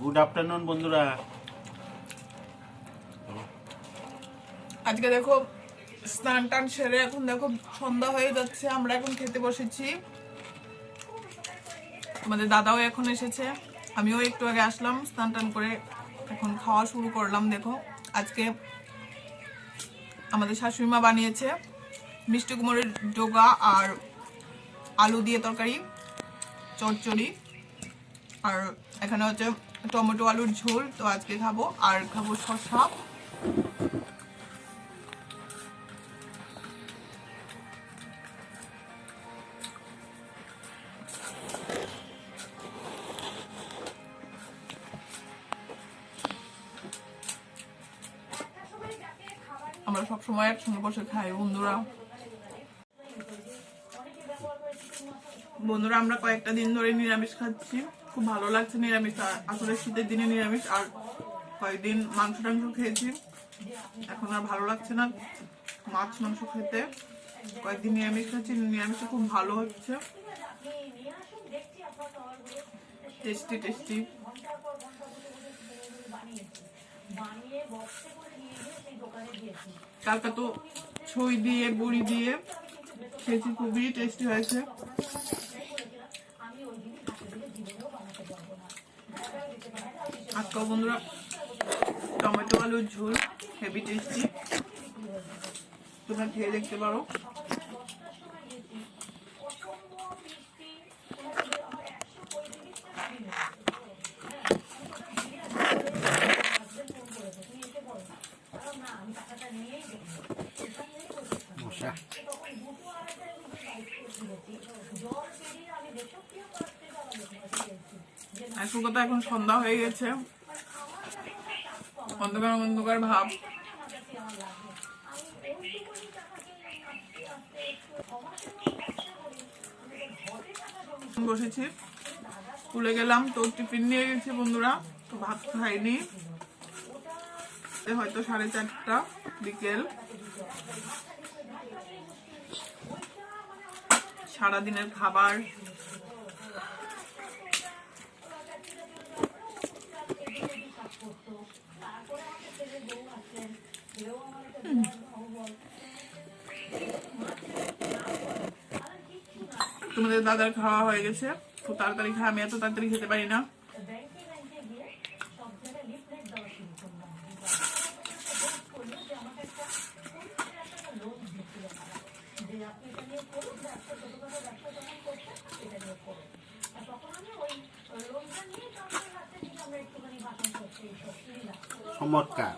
Good afternoon বন্ধুরা। আজকে দেখো স্নান টান সেরে এখন দেখো সন্ধ্যা হয়ে যাচ্ছে, আমরা এখন খেতে বসেছি। আমাদের দাদাও এখন এসেছে, আমিও একটু আগে আসলাম, স্নান টান করে এখন খাওয়া শুরু করলাম, দেখো। আজকে আমাদের শাশুড়ি মা বানিয়েছে মিষ্টি কুমড়ের ডোগা আর আলু দিয়ে তরকারি, চচ্চড়ি। আর এখানে হচ্ছে টমেটো আলুর ঝোল, তো আজকে খাব। আর খাব শসা। আমরা সব সময় একসঙ্গে বসে খাই, বন্ধুরা। বন্ধুরা, আমরা কয়েকটা দিন ধরে নিরামিষ খাচ্ছি। খুব ভালো লাগছে নিরামিষ আসলে শীতের দিনে নিরামিষ, আর কয়েকদিন মাংস টাংস খেয়েছি। এখন আর ভালো লাগছে না মাছ, মাংস খেতে। কয়েকদিন নিরামিষ খাচ্ছি নিরামিষটা খুব ভালো হচ্ছে। Tasty tasty. কালকে তো ছই দিয়ে, বড়ি দিয়ে খেয়েছি, খুবই টেস্টি হয়েছে। আজকাল বন্ধুরা টমেটো আলুর ঝোল হেভি টেস্টি তোমরা খেয়ে দেখতে পারো। মশা। আসল কথা এখন সন্ধ্যা হয়ে গেছে। অন্ধকার অন্ধকার ভাব। বসেছি। স্কুলে গেলাম, তো টিফিন নিয়ে গেছি বন্ধুরা, তো ভাত খাইনি। হয়তো সাড়ে চারটা বিকেল। সারাদিনের খাবার তোমাদের দাদার খাওয়া হয়ে গেছে। খুব তাড়াতাড়ি খাই আমি এত তাড়াতাড়ি খেতে পারি না। চমৎকার।